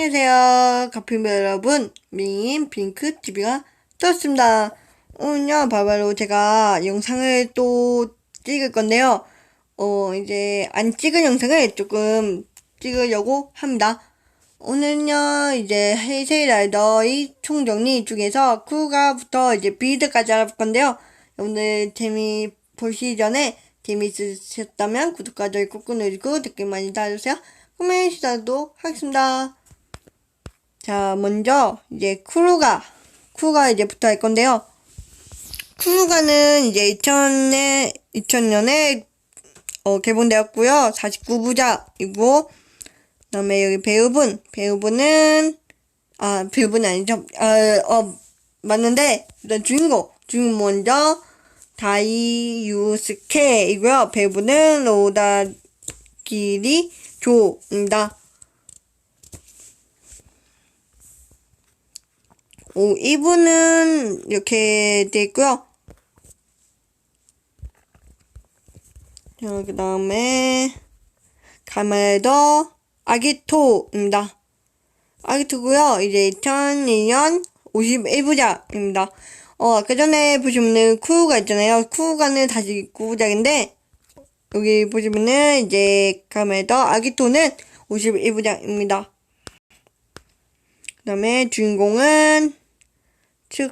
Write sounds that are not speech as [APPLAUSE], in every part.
안녕하세요. 가피면 여러분. 미인 핑크 TV가 떴습니다. 오늘요, 바로 제가 영상을 또 찍을 건데요. 어, 이제 안 찍은 영상을 조금 찍으려고 합니다. 오늘은요, 이제 헤이세이 라이더의 총정리 중에서 쿠가부터 이제 빌드까지 알아볼 건데요. 오늘 재미 보시기 전에 재미있으셨다면 구독과 좋아요 꾹꾹 누르고 댓글 많이 달아주세요. 그러면 시작하도록 하겠습니다. 자, 먼저 이제 쿠루가 쿠루가 이제 부터 할 건데요. 쿠루가는 이제 2000년 2000년에 어, 개봉되었고요. 49부작이고 그다음에 여기 배우분 배우분은 아 배우분은 아니죠. 아, 어 맞는데 일단 주인공 주인공 먼저 다이유스케이고요. 배우분은 로다기리 조입니다. 오, 이분은 이렇게 돼 있고요. 자, 그 다음에 가멜더 아기토입니다. 아기토고요. 이제 2002년 51부작입니다. 어, 아까 전에 보시면은 쿠가 있잖아요. 쿠가는 다시 9부작인데 여기 보시면은 이제 가멜더 아기토는 51부작입니다. 그 다음에 주인공은 츠,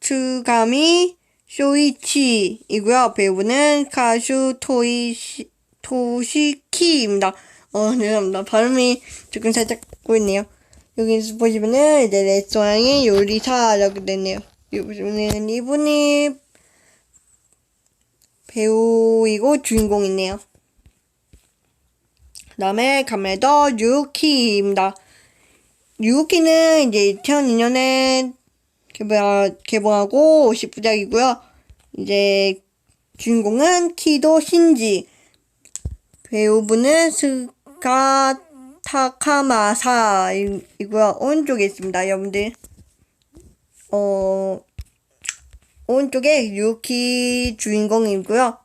츠가미 쇼이치이고요. 배우는 가슈 토이시, 토시키입니다. 어, 죄송합니다. 발음이 조금 살짝 꼬였네요. 여기서 보시면은 이제 레스토랑의 요리사라고 됐네요. 여기 보시면은 이분이 배우이고 주인공이네요. 그 다음에 가메더 유키입니다. 유키는 이제 2002년에 개봉, 개봉하고 50부작이고요. 이제 주인공은 키도 신지. 배우분은 스카 타카마사이고요. 오른쪽에 있습니다, 여러분들. 어, 오른쪽에 유키 주인공이고요.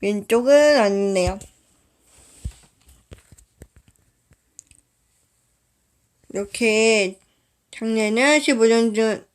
왼쪽은 아니네요. 이렇게 작년에는 15년 전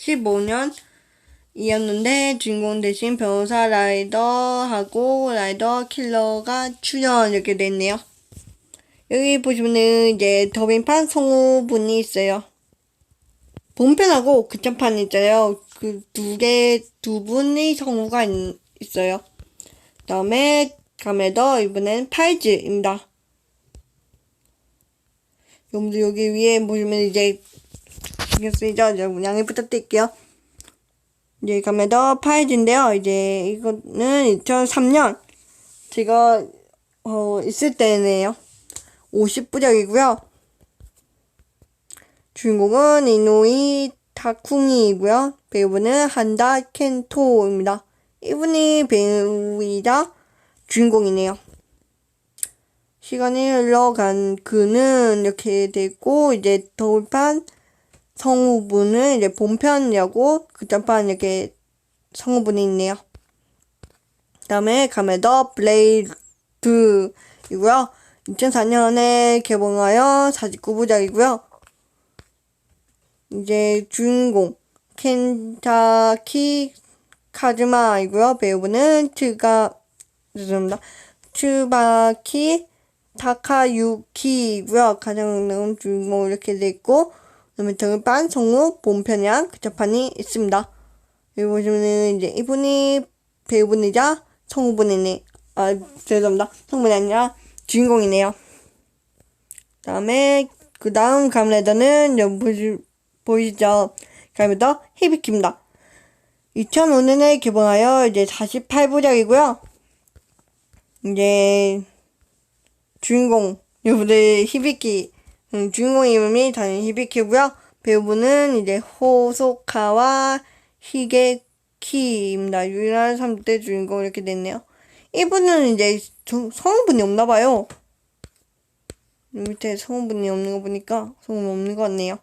15년 이었는데 주인공 대신 변호사 라이더하고 라이더 킬러가 출연 이렇게 됐네요. 여기 보시면은 이제 더빙판 성우분이 있어요. 본편하고 극장판 있어요. 그 두 개, 두 분의 성우가 있, 있어요. 그 다음에 가메더 이번엔 파이즈입니다. 여러분들 여기 위에 보시면 이제 쓰이죠? 여러분 양해 부탁드릴게요. 이제 가메더 파이즈인데요. 이제 이거는 2003년 제가 어 있을 때네요. 50부작이고요. 주인공은 이노이 타쿠니이고요. 배우는 한다 켄토입니다. 이분이 배우이자 주인공이네요. 시간이 흘러간 그는 이렇게 됐고 이제 더울판 성우분은 이제 본편이라고 극장판 이렇게 성우분이 있네요. 다음에 가메더 블레이드이고요. 2004년에 개봉하여 49부작이고요. 이제 주인공 켄타키 카즈마이고요. 배우분은 츠가 죄송합니다. 츠바키 타카유키고요. 가장 나온 주인공 이렇게 돼 있고 등반 성우 본편이랑 극장판이 있습니다. 여기 보시면은 이제 이분이 배우분이자 성우분이네. 아 죄송합니다. 성분이 아니라 주인공이네요. 다음에 그 다음 감레더는 여기 보시, 보이시죠? 감레더 히비키입니다. 2005년에 개봉하여 이제 48부작이고요. 이제 주인공 여러분들 히비키 음, 주인공 이름이 당연히 히비키고요. 배우분은 이제 호소카와 히게키입니다. 유일한 3대 주인공 이렇게 됐네요. 이분은 이제 성우분이 없나봐요. 밑에 성우분이 없는 거 보니까 성우분 없는 것 같네요.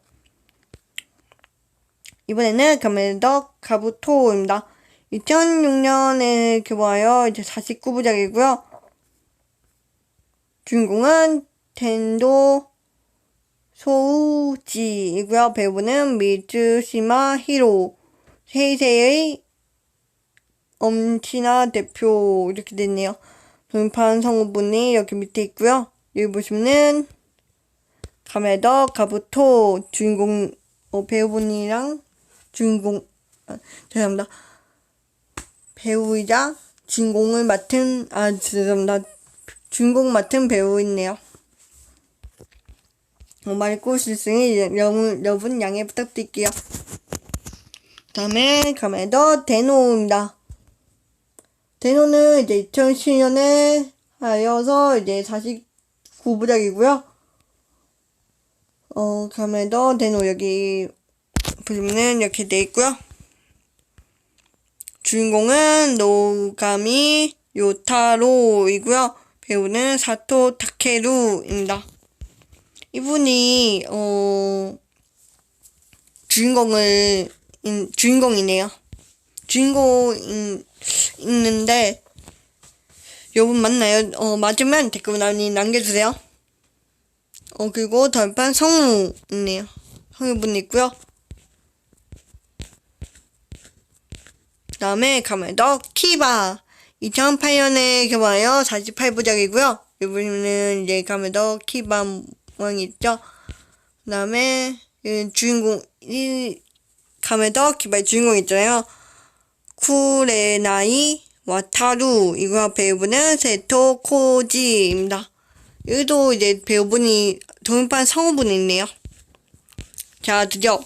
이번에는 가메더 가부토입니다. 2006년에 개봉하여 이제 49부작이고요. 주인공은 텐도 소우지이고요. 배우는 미츠시마 히로. 세이세의 엄친아 대표 이렇게 됐네요. 돌판 성우분이 여기 밑에 있고요. 여기 보시면은 가메더 가부토 주인공 어, 배우분이랑 주인공 아, 죄송합니다. 배우이자 주인공을 맡은 아 죄송합니다. 주인공 맡은 배우 있네요. 어, 맑고 실승이 여러분, 여러분 양해 부탁드릴게요. 다음에 가메더 데노입니다. 데노는 이제 2010년에 하여서 이제 49부작이고요. 어, 가메더 데노 여기 보시면은 이렇게 돼 있고요. 주인공은 노가미 요타로이고요. 배우는 사토 타케루입니다. 이분이 어 주인공을 인, 주인공이네요. 주인공 인, 있는데 여러분 맞나요? 어 맞으면 댓글 많이 남겨주세요. 어 그리고 덜판 성우 있네요. 성우분 있고요. 다음에 가면 더 키바 2008년에 개발하여 48부작이고요. 이분은 이제 가면 더 키바 왕 있죠. 그 다음에 이 주인공 이 가면더 키바의 주인공 있잖아요. 쿠레나이 와타루 이거 배우분은 세토 코지입니다. 여기도 이제 배우분이 동일판 성우분이 있네요. 자 드디어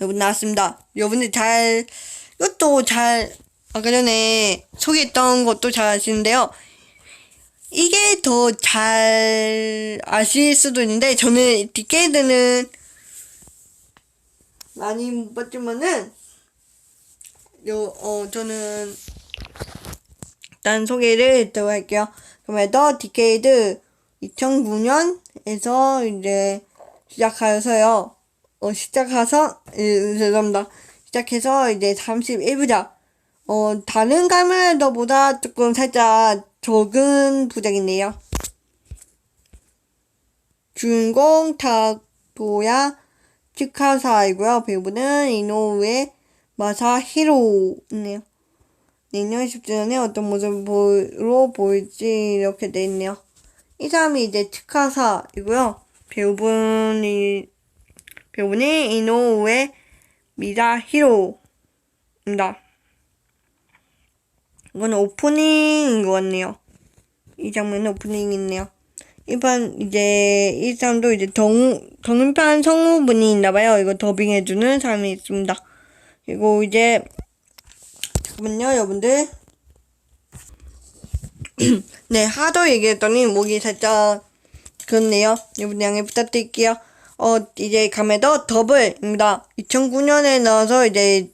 여러분 나왔습니다. 여러분들 잘 이것도 잘 아까 전에 소개했던 것도 잘 아시는데요. 이게 더 잘 아실 수도 있는데 저는 디케이드는 많이 못 봤지만은 요, 어, 저는 일단 소개를 했다고 할게요. 더 디케이드 2009년에서 이제 시작하여서요. 어, 시작해서, 예, 죄송합니다. 시작해서 이제 31부작. 어, 다른 가면더보다 조금 살짝 적은 부작이네요. 주인공 타도야 치카사이고요. 배우는 이노우에 마사히로네요. 내년 10주년에 어떤 모습으로 보일지 이렇게 돼 있네요. 이 사람이 이제 치카사이고요. 배우분이 배우분이 이노우에 미사히로입니다. 이건 오프닝인 것 같네요. 이 장면은 오프닝이네요. 일반 이제 이 사람도 이제 정 정인판 성우분이 있나봐요. 이거 더빙해주는 사람이 있습니다. 그리고 이제 잠깐만요, 여러분들. [CLEARS THROAT] 네, 하도 얘기했더니 목이 살짝 그렇네요. 여러분 양해 부탁드릴게요. 어, 이제 가메더 더블입니다. 2009년에 나와서 이제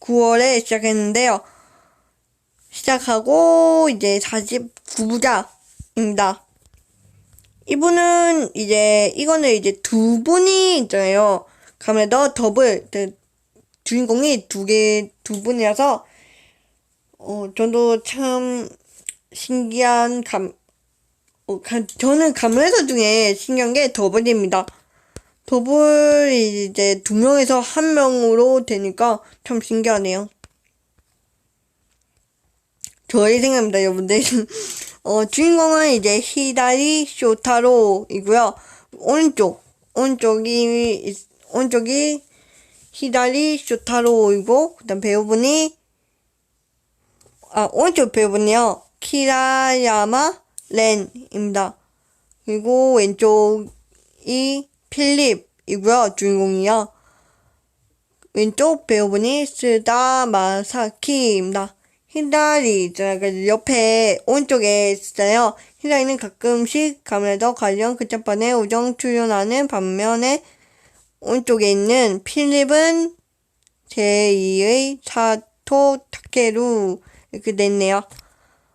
9월에 시작했는데요. 시작하고 이제 49부작입니다. 이분은 이제 이거는 이제 두 분이 있잖아요. 가메더 더블 그 주인공이 두 개 두 분이라서 어 저도 참 신기한 감 어, 가, 저는 가면서 중에 신기한 게 더블입니다. 더블이 이제 두 명에서 한 명으로 되니까 참 신기하네요. 저의 생각입니다, 여러분들. [LAUGHS] 어, 주인공은 이제 히다리 쇼타로이고요. 오른쪽, 오른쪽이, 오른쪽이 히다리 쇼타로이고, 그 다음 배우분이, 아, 오른쪽 배우분이요. 키라야마 렌입니다. 그리고 왼쪽이 필립이고요. 주인공이요. 왼쪽 배우분이 스다 마사키입니다. 히다리 있잖아요. 그 옆에 오른쪽에 있어요. 히다리는 가끔씩 가면서 관련 극장판에 우정 출연하는 반면에 오른쪽에 있는 필립은 제2의 사토 타케루 이렇게 됐네요.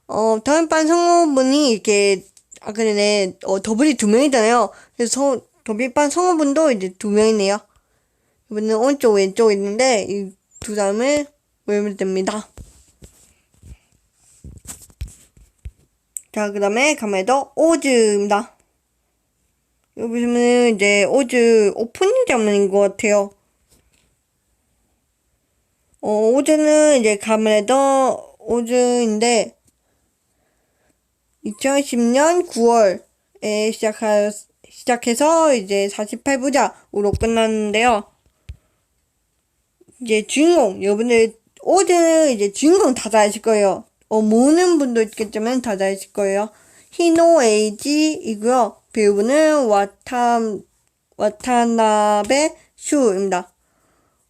어, 다음 반 성우분이 이렇게 아까 전에 어, 더블이 두 명이잖아요. 그래서 더블반 성우분도 이제 두 명이네요. 이분은 오른쪽 왼쪽 있는데 이 두 사람을 외우면 됩니다. 자, 그 다음에 가메더 오즈입니다. 여기 보시면은 이제 오즈 오프닝 장면인 것 같아요. 어, 오즈는 이제 가면에더 오즈인데 2010년 9월에 시작하, 시작해서 이제 48부작으로 끝났는데요. 이제 주인공, 여러분들, 오즈는 이제 주인공 다들 아실 거예요. 어, 모르는 분도 있겠지만 다들 아실 거예요. 히노 에이지이고요. 배우분은 와탐, 와타나베 슈입니다.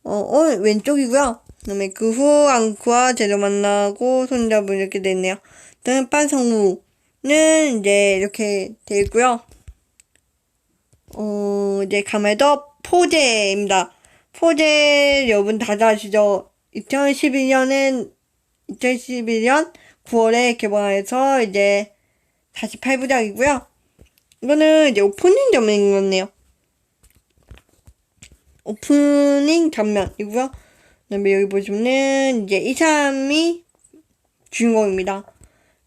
어, 어, 왼쪽이고요. 그다음에 그 후 앙쿠와 제로 만나고 손잡고 이렇게 돼 있네요. 그다음에 빤성우는 이제 이렇게 돼 있고요. 어, 이제 가메더 포제입니다. 포제 여러분 다들 아시죠? 2011년엔 2011년 9월에 개봉해서 이제 48부작이고요. 이거는 이제 오프닝 같네요. 오프닝 장면이고요. 그다음에 여기 보시면은 이제 이 사람이 주인공입니다.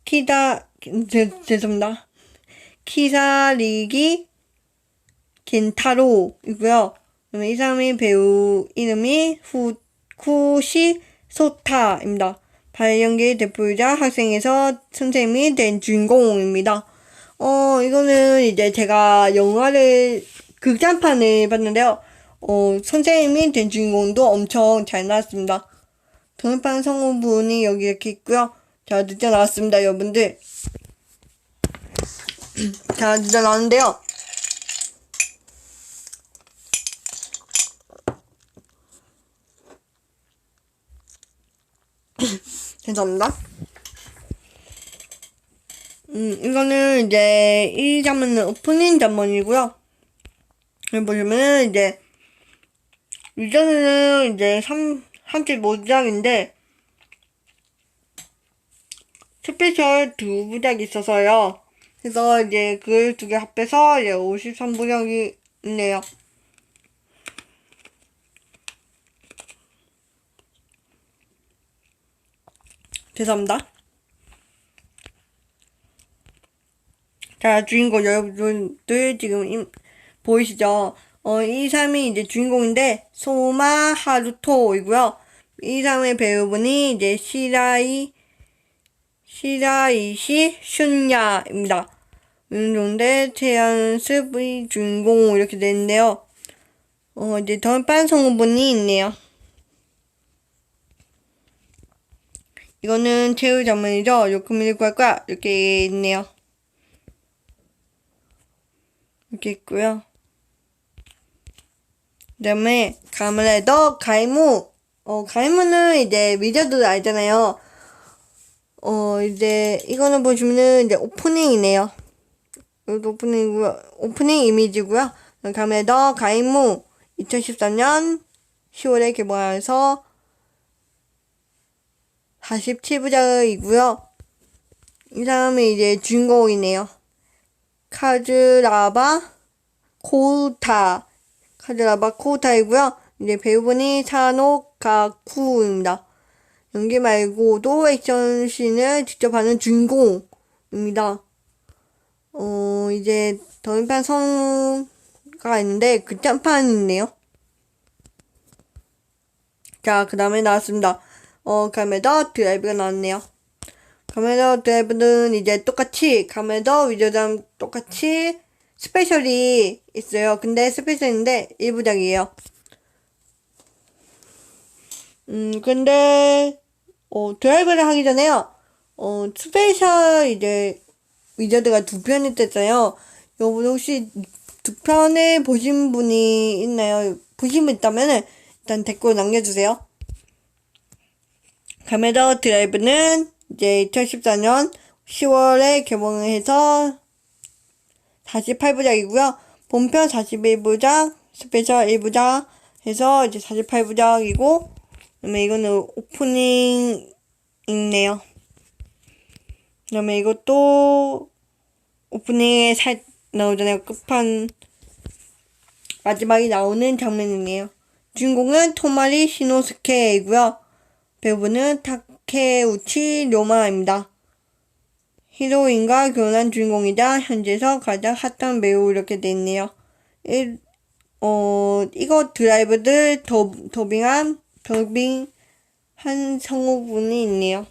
키다 제, 죄송합니다. 키사리기 겐타로이고요. 그다음에 이 사람이 배우 이름이 후 쿠시 소타입니다. 발연기 대표자 학생에서 선생님이 된 주인공입니다. 어, 이거는 이제 제가 영화를, 극장판을 봤는데요. 어, 선생님이 된 주인공도 엄청 잘 나왔습니다. 동일판 성우분이 여기 이렇게 있고요. 자, 늦게 나왔습니다, 여러분들. [CLEARS THROAT] 자, 늦게 나왔는데요. 죄송합니다. 음, 이거는 이제 이 장면은 오프닝 장면이고요. 여기 보시면은 이제 이전에는 이제 3, 35장인데 스페셜 두 부작이 있어서요. 그래서 이제 그 두 개 합해서 이제 53부작이 있네요. 죄송합니다. 자, 주인공 여러분들 지금 임, 보이시죠? 어, 이 사람이 이제 주인공인데, 소마 하루토이고요. 이 사람의 배우분이 이제 시라이, 시라이시 슌야입니다. 윤종대 최연습의 주인공 이렇게 되는데요. 어, 이제 덜빤 성우분이 있네요. 이거는 최후 장면이죠. 요크미를 구할 거야. 이렇게 있네요. 이렇게 있고요. 그 다음에 가문에도 가이무. 어, 가이무는 이제 위저드 알잖아요. 어, 이제 이거는 보시면은 이제 오프닝이네요. 여기 오프닝이고요. 오프닝 이미지고요. 가문에도 가이무 2013년 10월에 개봉해서 47부작이고요. 이 사람이 이제 주인공이네요. 카즈라바 코우타. 카즈라바 코우타이고요. 이제 배우분이 사노 가쿠입니다. 연기 말고도 액션 씬을 직접 하는 주인공입니다. 어, 이제 더인판 성우가 있는데 그 짠판이 있네요. 자, 그 다음에 나왔습니다. 어, 카메더 드라이브가 나왔네요. 카메더 드라이브는 이제 똑같이, 카메더 위저담 똑같이 스페셜이 있어요. 근데 스페셜인데 1부작이에요. 음, 근데, 어, 드라이브를 하기 전에요. 어, 스페셜 이제 위저드가 두 편이 됐어요. 여러분 혹시 두 편을 보신 분이 있나요? 보신 분 있다면 일단 댓글 남겨주세요. 카메라 드라이브는 이제 2014년 10월에 개봉을 해서 48부작이고요. 본편 41부작, 스페셜 1부작 해서 이제 48부작이고, 그다음에 이거는 오프닝 있네요. 그다음에 이것도 오프닝에 살 나오잖아요. 끝판 마지막에 나오는 장면이네요. 주인공은 토마리 시노스케이고요. 배우는 타케우치 료마입니다. 히로인과 결혼한 주인공이자 현재서 가장 핫한 배우 이렇게 돼 있네요. 이, 어, 이거 드라이브들 더, 더빙한, 더빙한 성우분이 있네요.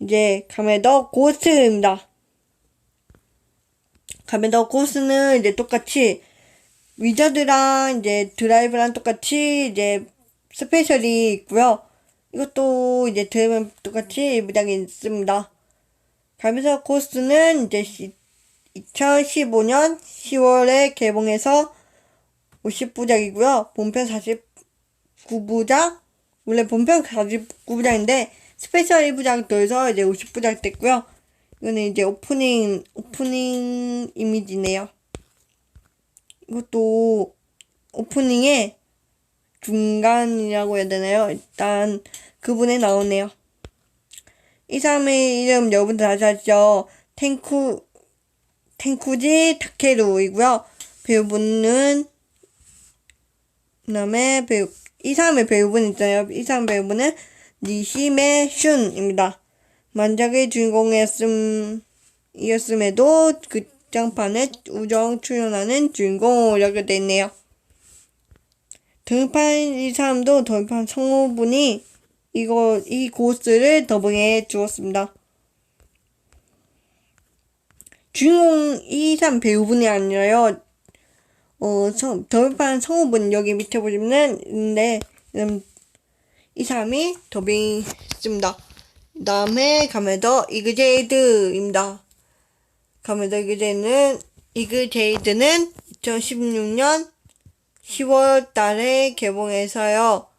이제 가메더 고스트입니다. 가메더 고스는 이제 똑같이 위저드랑 이제 드라이브랑 똑같이 이제 스페셜이 있고요. 이것도 이제 드라이브랑 똑같이 무장이 있습니다. 가메더 고스는 이제 2015년 10월에 개봉해서 50부작이고요. 본편 49부작? 원래 본편 49부작인데 스페셜 1부작 더해서 이제 50부작 됐고요. 이거는 이제 오프닝 오프닝 이미지네요. 이것도 오프닝의 중간이라고 해야 되나요? 일단 그분에 나오네요. 이 사람의 이름 여러분들 아시죠? 탱쿠 탱쿠지 타케루이고요. 배우분은 그다음에 배우 이 사람의 배우분 있잖아요. 이 사람 배우분은 니시메 슌입니다. 만작의 주인공이었음 이었음에도 극장판에 우정 출연하는 주인공이라고 돼 있네요. 등판 이 사람도 등판 성우분이 이거 이 고스를 더빙해 주었습니다. 주인공 이 사람 배우분이 아니라요. 어, 성, 더빙판 성우분 여기 밑에 보시면은 있는데 음, 이 사람이 더빙했습니다. 그 다음에 가메더 이그제이드입니다. 가메더 이그제이드는 이그제이드는 2016년 10월 달에 개봉해서요.